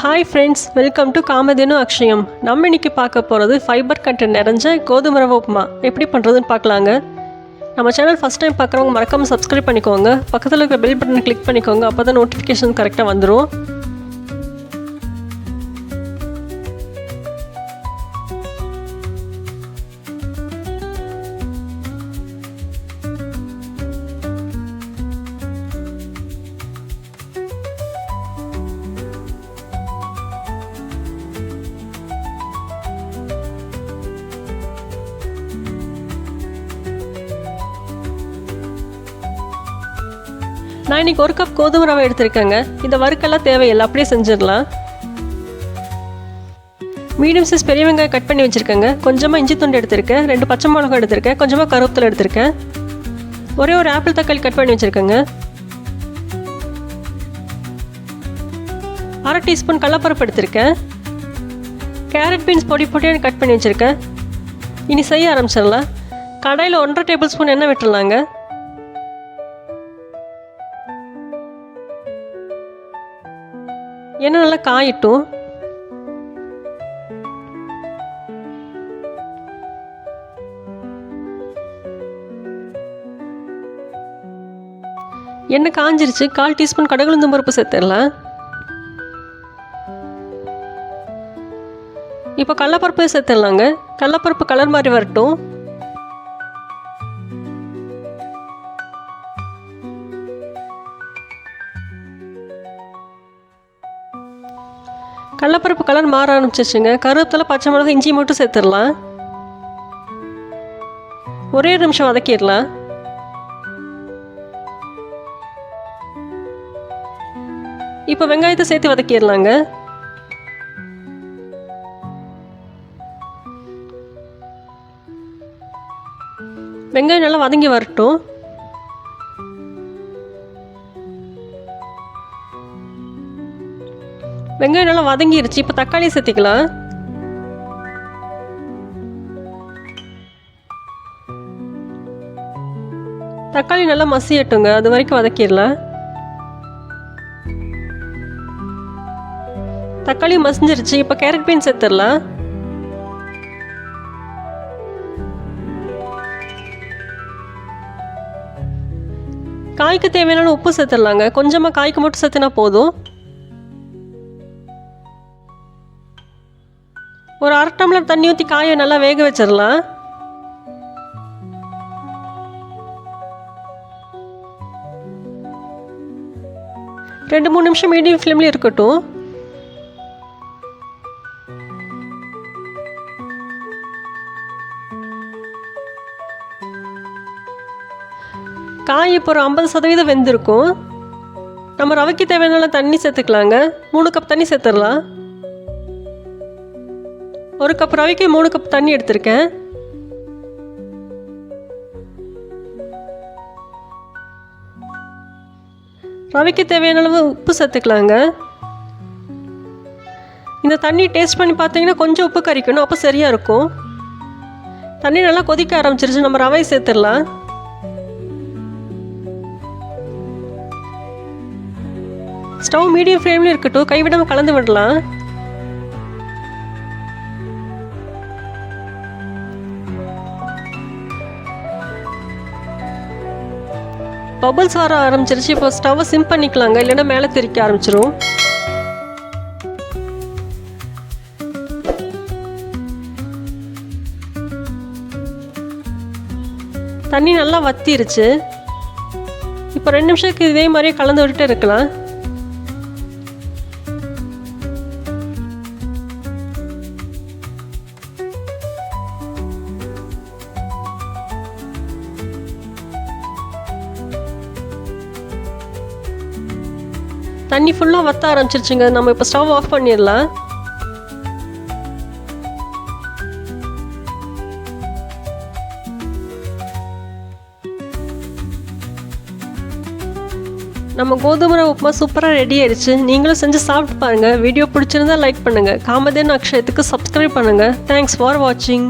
Hi friends welcome to Kamadhenu Akshayam நம்ம இன்னைக்கு பார்க்க போகிறது ஃபைபர் கண்டென்ட் நிறைஞ்ச கோதுமை ரவை உப்புமா. எப்படி பண்ணுறதுன்னு பார்க்கலாங்க. நம்ம சேனல் ஃபஸ்ட் டைம் பார்க்குறவங்க மறக்காமல் சப்ஸ்கிரைப் பண்ணிக்கோங்க. பக்கத்தில் இருக்கிற பெல் பட்டனை கிளிக் பண்ணிக்கோங்க. அப்போ தான் நோட்டிஃபிகேஷன் கரெக்டாக வந்துடும் நான் இன்னைக்கு ஒரு கப் கோதுமை ரவை எடுத்திருக்கேங்க. இந்த வறுக்கெல்லாம் தேவையில்லை அப்படியே செஞ்சிடலாம். மீடியம் சைஸ் பெரிய வெங்காயம் கட் பண்ணி வச்சுருக்கேங்க. கொஞ்சமாக இஞ்சி துண்டு எடுத்திருக்கேன் ரெண்டு பச்சை மிளகா எடுத்திருக்கேன் கொஞ்சமாக கருவேப்பிலை எடுத்திருக்கேன். ஒரே ஒரு ஆப்பிள் தக்காளி கட் பண்ணி வச்சுருக்கேங்க. அரை டீஸ்பூன் கடலப்பருப்பு எடுத்திருக்கேன். கேரட் பீன்ஸ் பொடி பொடியாக கட் பண்ணி வச்சுருக்கேன். இனி செய்ய ஆரம்பிச்சிடலாம். கடாயில் ஒன்றரை டேபிள் ஸ்பூன் எண்ணெய் விட்டுடலாங்க. எண்ணெய் நல்லா காயட்டும்? எண்ணெய் காஞ்சிருச்சு. கால் டீஸ்பூன் கடகுளுந்தும் பருப்பு சேர்த்துடலாம். இப்போ கடலப்பருப்பு சேர்த்துடலாங்க. கடலப்பருப்பு கலர் மாதிரி வரட்டும். கடலப்பருப்பு கலர் மாற ஆரம்பிச்சிச்சுங்க கருவேப்பிலை பச்சை மிளகா இஞ்சி மட்டும் சேர்த்துடலாம். ஒரே நிமிஷம் வதக்கிடலாம். இப்போ வெங்காயத்தை சேர்த்து வதக்கிடலாங்க. வெங்காயம் நல்லா வதங்கி வரட்டும். வெங்காயம் நல்லா வதங்கிருச்சு. இப்போ தக்காளி சேர்த்திக்கலாம். தக்காளி நல்லா மசியட்டுங்க. அது வரைக்கும் வதக்கிடலாம். தக்காளி மசிஞ்சிருச்சு. இப்போ கேரட் பீன் சேர்த்துடலாம். காய்க்கு தேவையான உப்பு சேர்த்துடலாங்க. கொஞ்சமாக காய்க்கு மட்டும் சேர்த்துனா போதும். ஒரு அரை டம்ளர் தண்ணி ஊற்றி காயை நல்லா வேக வச்சிடலாம். ரெண்டு மூணு நிமிஷம் மீடியம் ஃப்ளேமில் இருக்கட்டும். காய் இப்போ ஒரு ஐம்பது சதவீதம் வெந்திருக்கும். நம்ம ரவைக்கு தேவையான தண்ணி சேர்த்துக்கலாங்க. மூணு கப் தண்ணி சேர்த்துடலாம். ஒரு கப் ரவைக்கு மூணு கப் தண்ணி எடுத்திருக்கேன். ரவைக்கு தேவையான அளவு உப்பு சேர்த்துக்கலாங்க. இந்த தண்ணி டேஸ்ட் பண்ணி பார்த்தீங்கன்னா கொஞ்சம் உப்பு கறிக்கணும் அப்போ சரியாக இருக்கும். தண்ணி நல்லா கொதிக்க ஆரம்பிச்சிருச்சு நம்ம ரவை சேர்த்துடலாம். ஸ்டவ் மீடியம் ஃப்ளேம்லேயும் இருக்கட்டும் கைவிடாமல் கலந்து விடலாம். பபுள்ஸ் வர ஆரம்பிச்சிருச்சு. இப்போ ஸ்டவ்வை சிம் பண்ணிக்கலாங்க. இல்லைன்னா மேலே தெரிக்க ஆரம்பிச்சிரும் தண்ணி நல்லா வத்திருச்சு. இப்போ ரெண்டு நிமிஷத்துக்கு இதே மாதிரியே கலந்து விட்டுட்டு இருக்கலாம். தண்ணி ஃபுல்லாக வத்த ஆரம்பிச்சிருச்சுங்க. நம்ம இப்போ ஸ்டவ் ஆஃப் பண்ணிடலாம். நம்ம கோதுமை உப்புமா சூப்பராக ரெடி ஆயிடுச்சு. நீங்களும் செஞ்சு சாப்பிட்டு பாருங்கள் வீடியோ பிடிச்சிருந்தா லைக் பண்ணுங்கள் காமதேன் அக்ஷயத்துக்கு சப்ஸ்கிரைப் பண்ணுங்கள் தேங்க்ஸ் ஃபார் வாட்சிங்